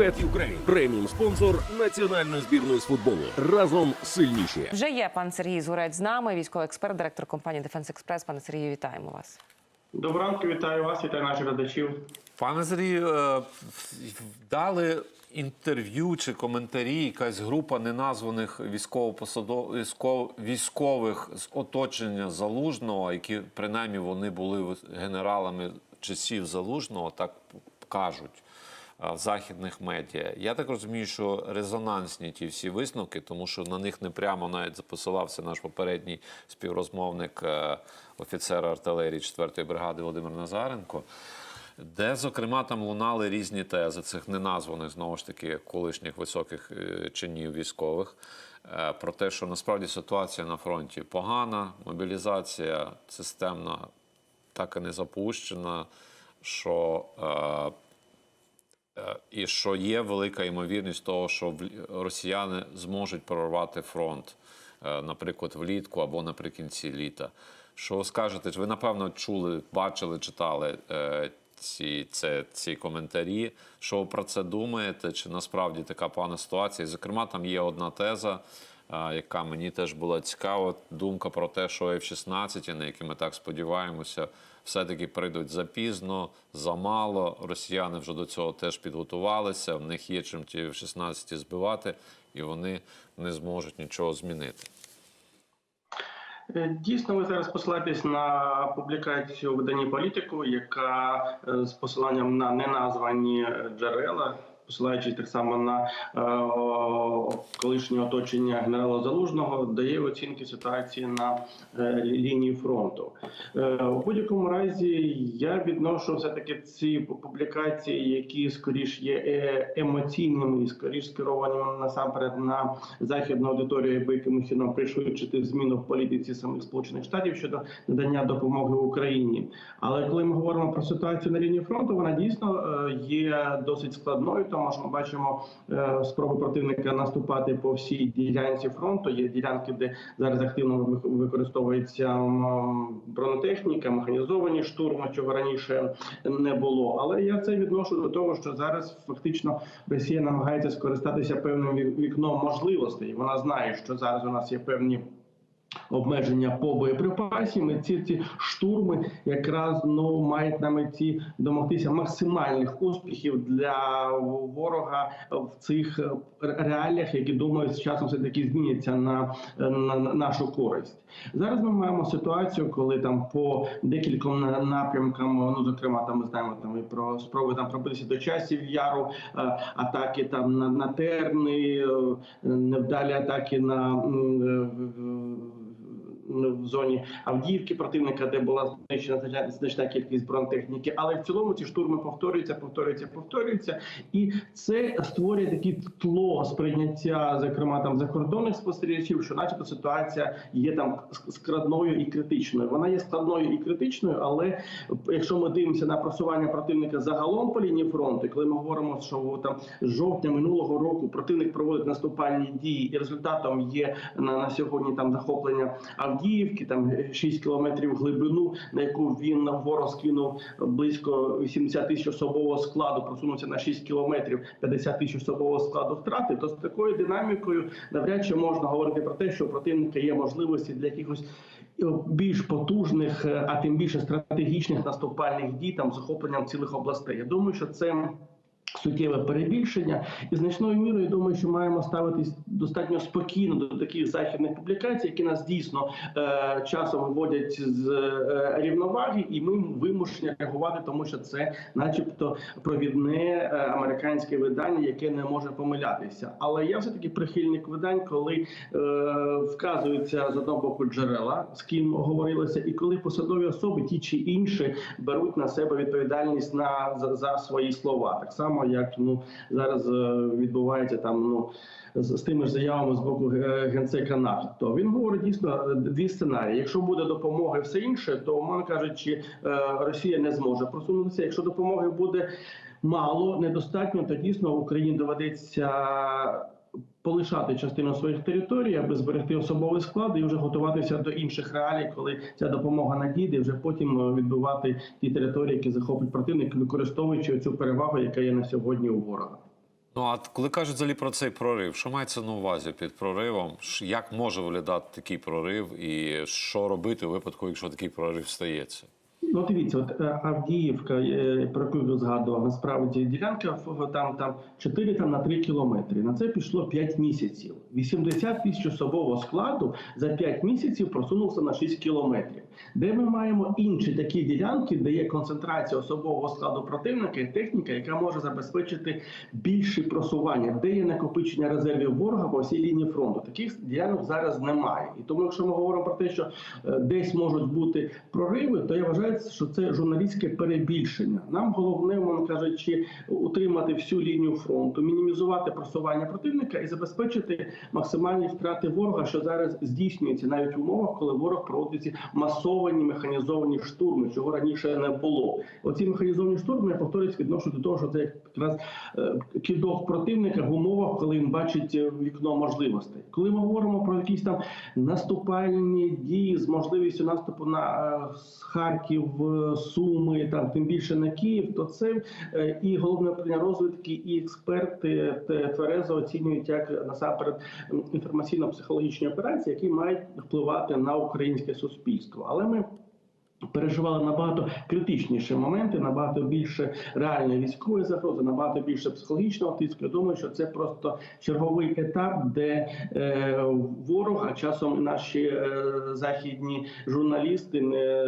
Bet Ukraine – преміум спонсор національної збірної з футболу. Разом сильніші. Вже є пан Сергій Згурець з нами, військовий експерт, директор компанії Defense Express. Пане Сергію, вітаємо вас. Доброго ранку, вітаю вас, вітаю наших глядачів. Пане Сергію, е, дали інтерв'ю чи коментарі, якась група неназваних військово-посадов... військових з оточення Залужного, які принаймні вони були генералами часів Залужного, так кажуть. Е, В західних медіа. Я так розумію, що резонансні ті всі висновки, тому що на них не прямо навіть посилався наш попередній співрозмовник е, офіцера артилерії 4-ї бригади Володимир Назаренко де, зокрема, там лунали різні тези цих неназваних знову ж таки колишніх високих е, чинів військових. Про те, що насправді ситуація на фронті погана, мобілізація системна так і не запущена, що І що є велика ймовірність того, що росіяни зможуть прорвати фронт, е, наприклад, влітку або наприкінці літа. Що скажете? Ви напевно чули, бачили, читали е, ці, це, ці коментарі. Що ви про це думаєте? Чи насправді така пана ситуація? Зокрема, там є одна теза, е, яка мені теж була цікава. Думка про те, що F-16, на які ми так сподіваємося, все-таки прийдуть запізно, замало. Росіяни вже до цього теж підготувалися. В них є чим ті F-16 збивати, і вони не зможуть нічого змінити. Е, Дійсно, ви зараз посилаєтесь на публікацію в виданні політику, яка е, з посиланням на неназвані е, джерела, посилаючись так само на е, колишнє оточення генерала Залужного, дає оцінки ситуації на е, лінії фронту. Е, у будь-якому разі я відношу все таки ці публікації, які скоріш є емоційними і скоріш скерованими насамперед на західну аудиторію, аби якимось чином пришвидшити зміну в політиці самих сполучених штатів щодо надання допомоги Україні. Але коли ми говоримо про ситуацію на лінії фронту, вона дійсно є досить складною, тому що ми бачимо е, спроби противника наступати по всій ділянці фронту. Є ділянки, де зараз активно ви- використовується бронетехніка, механізовані штурми, чого раніше не було. Але я це відношу до того, що зараз фактично Росія намагається скористатися певним вікном можливостей. Вона знає, що зараз у нас є певні. Обмеження по боєприпасам, і ці ці штурми якраз ну мають на меті домогтися максимальних успіхів для ворога в цих е, реаліях, які думаю, з часом все таки зміняться на, на, на нашу користь. Зараз ми маємо ситуацію, коли там по декільком напрямкам, ну зокрема, там ми знаємо там і про спроби там пробитися до часів яру, е, атаки там на, на терни, е, невдалі атаки на е, в- в зоні Авдіївки противника, де була знищена значна- кількість бронетехніки. Але в цілому ці штурми повторюються, повторюються, повторюються, і це створює таке тло сприйняття, зокрема там закордонних спостерігачів, що, начебто, ситуація є там складною і критичною. Вона є складною і критичною, але якщо ми дивимося на просування противника загалом по лінії фронту, коли ми говоримо, що там жовтня минулого року противник проводить наступальні дії, і результатом є на, на сьогодні там захоплення Авдіївки, там 6 кілометрів глибину, на яку він ворог скинув близько 80 тисяч особового складу, просунувся на 6 кілометрів, 50 тисяч особового складу втрати. То з такою динамікою навряд чи можна говорити про те, що у противника є можливості для якихось е, більш потужних, е, а тим більше стратегічних наступальних дій там захопленням цілих областей. Я думаю, що це. Суттєве перебільшення і значною мірою я думаю, що маємо ставитись достатньо спокійно до таких західних публікацій, які нас дійсно е, часом виводять з е, рівноваги, і ми вимушені реагувати, тому що це, начебто, провідне е, американське видання, яке не може помилятися. Але я все таки прихильник видань, коли е, вказуються з одного боку джерела, з ким говорилося, і коли посадові особи ті чи інші беруть на себе відповідальність на за, за свої слова, так само як ну зараз е, відбувається там ну. З, з тими ж заявами з боку е, генсека НАТО він говорить дійсно е, дві сценарії. Якщо буде допомога все інше, то умовно кажучи, Росія не зможе просунутися. Якщо допомоги буде мало, недостатньо, то дійсно Україні доведеться полишати частину своїх територій, аби зберегти особовий склад і вже готуватися до інших реалій, коли ця допомога надійде, вже потім е, відбивати ті території, які захопить противник, використовуючи цю перевагу, яка є на сьогодні у ворога. Ну а коли кажуть взагалі про цей прорив, що мається на увазі під проривом? Як може виглядати такий прорив, і що робити у випадку, якщо такий прорив стається? Ну, дивіться, от е, Авдіївка, е, про яку я згадував, насправді ділянка там, там 4 там, на 3 кілометри. На це пішло 5 місяців. 80 тисяч особового складу за 5 місяців просунувся на 6 кілометрів. Де ми маємо інші такі ділянки, де є концентрація особового складу противника і техніка, яка може забезпечити більше просування, де є накопичення резервів ворога по всій лінії фронту. Таких ділянок зараз немає. І тому, якщо ми говоримо про те, що е, десь можуть бути прориви, то я вважаю, що це журналістське перебільшення. Нам головне, мовно кажучи, утримати всю лінію фронту, мінімізувати просування противника і забезпечити максимальні втрати ворога, що зараз здійснюється навіть в умовах, коли ворог проводить масовані механізовані штурми, чого раніше не було. Оці механізовані штурми я повторюсь, відношу до того, що це якраз е, кидок противника в умовах, коли він бачить е, вікно можливостей. Коли ми говоримо про якісь там наступальні дії з можливістю наступу на е, Харків, Суми, там тим більше на Київ, то це і головне управління розвідки, і експерти тверезо оцінюють як насамперед інформаційно-психологічні операції, які мають впливати на українське суспільство. Але ми переживали набагато критичніші моменти, набагато більше реальної військової загрози, набагато більше психологічного тиску. Я думаю, що це просто черговий етап, де е, ворог, а часом наші е, західні журналісти не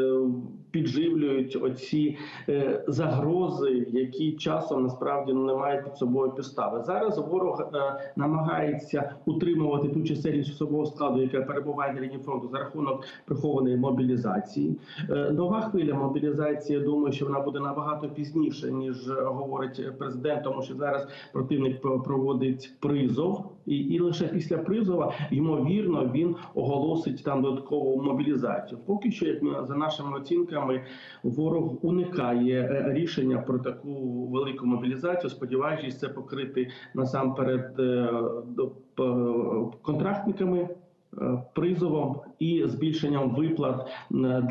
підживлюють оці е, загрози, які часом насправді не мають під собою підстави. Зараз ворог е, намагається утримувати ту чисельність особового складу, яка перебуває на лінії фронту за рахунок прихованої мобілізації. Е, Нова хвиля мобілізації. я Думаю, що вона буде набагато пізніше ніж говорить президент, тому що зараз противник проводить призов, і, і лише після призова ймовірно він оголосить там додаткову мобілізацію. Поки що, як ми за нашими оцінками, ворог уникає е, рішення про таку велику мобілізацію, сподіваючись це покрити насамперед е, контрактниками. е, Призовом і збільшенням виплат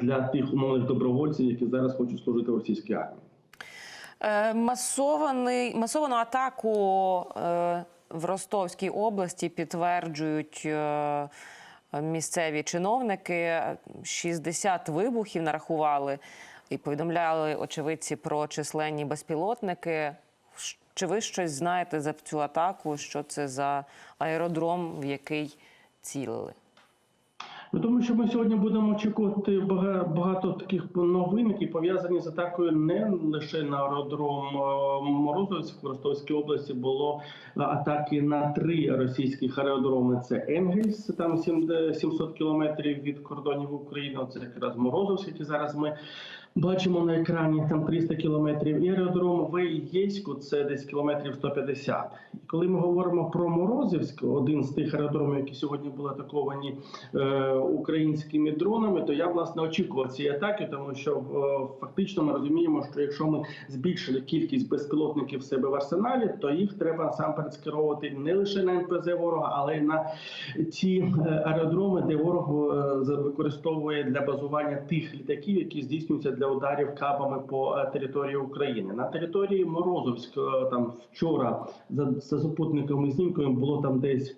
для тих умовних добровольців, які зараз хочуть служити в російській армії. Масований, масовану атаку в Ростовській області підтверджують місцеві чиновники. 60 вибухів нарахували і повідомляли очевидці про численні безпілотники. Чи ви щось знаєте за цю атаку? Що це за аеродром, в який цілили? Ну, тому що ми сьогодні будемо очікувати бага- багато таких новин, які пов'язані з атакою не лише на аеродром Морозовськ в Ростовській області. Було атаки на три російських аеродроми. Це Енгельс, там сім- 700 кілометрів від кордонів України. Це якраз Морозовськ, який зараз ми бачимо на екрані. Там 300 кілометрів. І аеродром в Єську це десь кілометрів 150. І коли ми говоримо про Морозівськ, один з тих аеродромів, які сьогодні були атаковані е, українськими дронами, то я власне очікував цієї атаки, тому що е, фактично ми розуміємо, що якщо ми збільшили кількість безпілотників в себе в арсеналі, то їх треба насамперед скеровувати не лише на НПЗ ворога, але й на ті е, аеродроми, де ворог е, використовує для базування тих літаків, які здійснюються для ударів кабами по території України. На території Морозовськ там вчора за, за супутниковими знімками було там десь.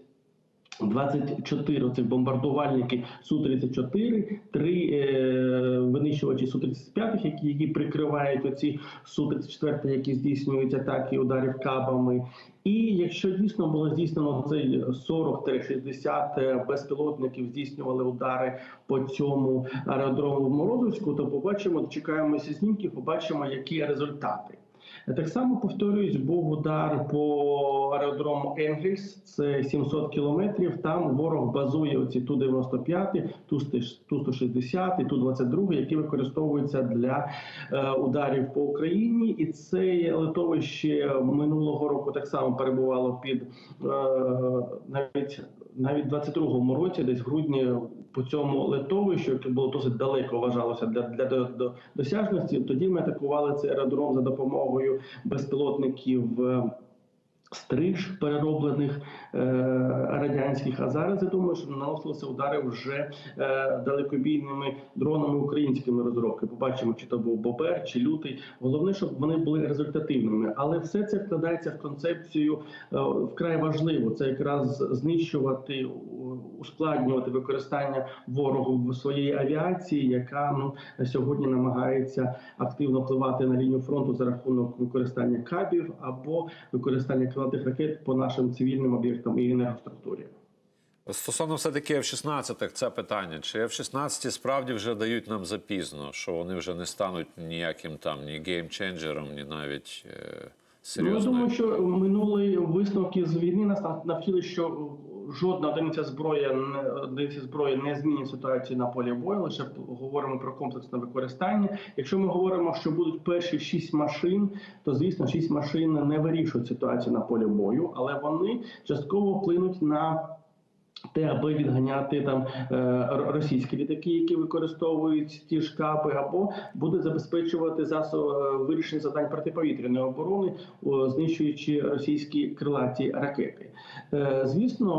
24 цих бомбардувальники Су-34, три е, винищувачі Су-35, які, які прикривають оці Су-34, які здійснюють атаки ударів кабами. І якщо дійсно було здійснено цей 40-60 безпілотників здійснювали удари по цьому аеродрому Морозовську, то побачимо, чекаємося знімків, побачимо, які результати. Так само повторюсь, був удар по аеродрому Енгельс, це 700 кілометрів. Там ворог базує оці Ту-95, Ту-160 і Ту-22, які використовуються для е, ударів по Україні. І це литовище минулого року так само перебувало під е, навіть навіть 22-му році, десь в грудні, по цьому литовищу, яке було досить далеко вважалося для, для для до досяжності. Тоді ми атакували цей аеродром за допомогою безпілотників. Стриж перероблених е, радянських, а зараз я думаю, що наносилися удари вже е, далекобійними дронами українськими розробки. Побачимо, чи то був Бобер, чи лютий. Головне, щоб вони були результативними. Але все це вкладається в концепцію е, вкрай важливо. Це якраз знищувати, ускладнювати використання ворогу в своєї авіації, яка ну сьогодні намагається активно впливати на лінію фронту за рахунок використання кабів або використання крилатих ракет по нашим цивільним об'єктам і енергоструктурі. Стосовно все-таки F-16, це питання. Чи F-16 справді вже дають нам запізно, що вони вже не стануть ніяким там ні геймченджером, ні навіть е, Ну, я думаю, що минулі висновки з війни нас нав- навчили, що жодна одиниця зброї не одиниці зброї не змінить ситуацію на полі бою. Лише говоримо про комплексне використання. Якщо ми говоримо, що будуть перші шість машин, то звісно, шість машин не вирішують ситуацію на полі бою, але вони частково вплинуть на. Те, аби відганяти там е, російські літаки, які використовують ті ж капи, або буде забезпечувати засоб е, вирішення завдань протиповітряної оборони, знищуючи російські крилаті ракети. Е, Звісно,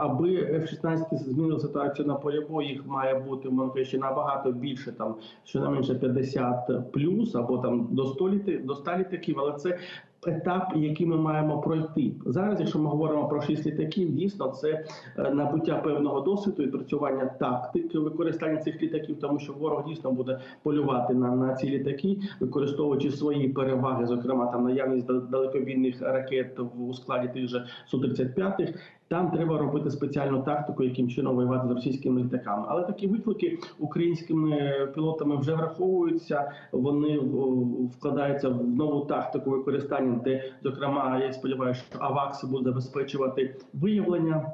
аби F-16 змінили ситуацію на полі бою, їх має бути може, ще набагато більше, там щонайменше 50 плюс, або там до 100 літи- до 100 літаків, але це етап, який ми маємо пройти зараз. Якщо ми говоримо про шість літаків, дійсно це е, набуття певного досвіду, відпрацювання тактики використання цих літаків, тому що ворог дійсно буде полювати на, на ці літаки, використовуючи свої переваги, зокрема там наявність дал- далекобійних ракет у складі тих же су 35 Там треба робити спеціальну тактику, яким чином воювати з російськими літаками. Але такі виклики українськими пілотами вже враховуються. Вони вкладаються в нову тактику використання, де, зокрема, я сподіваюся, що АВАКС буде забезпечувати виявлення.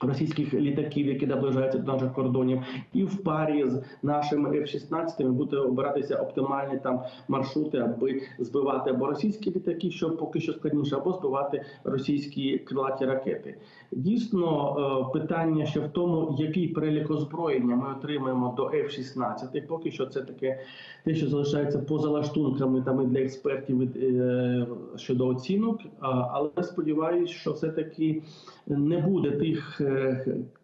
Російських літаків, які наближаються до наших кордонів, і в парі з нашими F-16 буде обиратися оптимальні там маршрути, аби збивати або російські літаки, що поки що складніше, або збивати російські крилаті ракети. Дійсно, е, питання ще в тому, який перелік озброєння ми отримаємо до F-16. Поки що це таке те, що залишається поза лаштунками там і для експертів е, щодо оцінок. Але сподіваюся, що все таки не буде тих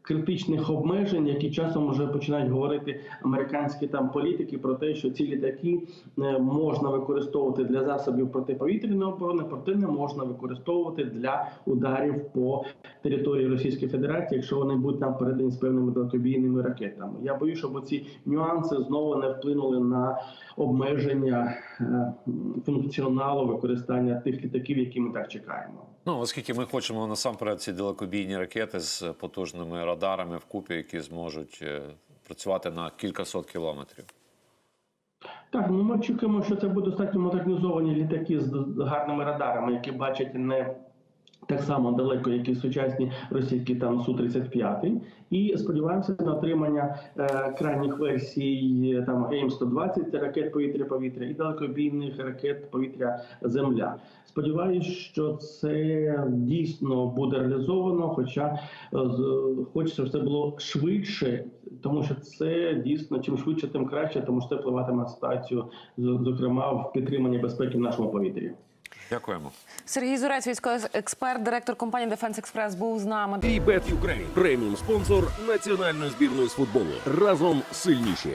критичних обмежень, які часом вже починають говорити американські там політики про те, що ці літаки е, можна використовувати для засобів протиповітряної оборони, проте не можна використовувати для ударів по території Російської Федерації, якщо вони будуть там передані з певними далекобійними ракетами. Я боюся, щоб ці нюанси знову не вплинули на обмеження е, функціоналу використання тих літаків, які ми так чекаємо. Ну, оскільки ми хочемо насамперед ці далекобійні ракети з потужними радарами вкупі, які зможуть е, працювати на кількасот кілометрів. Так, ну ми очікуємо, що це будуть достатньо модернізовані літаки з гарними радарами, які бачать не так само далеко, як і сучасні російські там Су-35. І сподіваємося на отримання е, крайніх версій е, там АІМ-120 це ракет повітря-повітря і далекобійних ракет повітря-земля. Сподіваюсь, що це дійсно буде реалізовано, хоча е, хочеться, це було швидше, тому що це дійсно чим швидше, тим краще, тому що це впливатиме на ситуацію, зокрема в підтриманні безпеки в нашому повітрі. Дякуємо. Сергій Зурець, військовий експерт, директор компанії Defense Express, був з нами. І Ukraine – преміум спонсор національної збірної з футболу. Разом сильніші.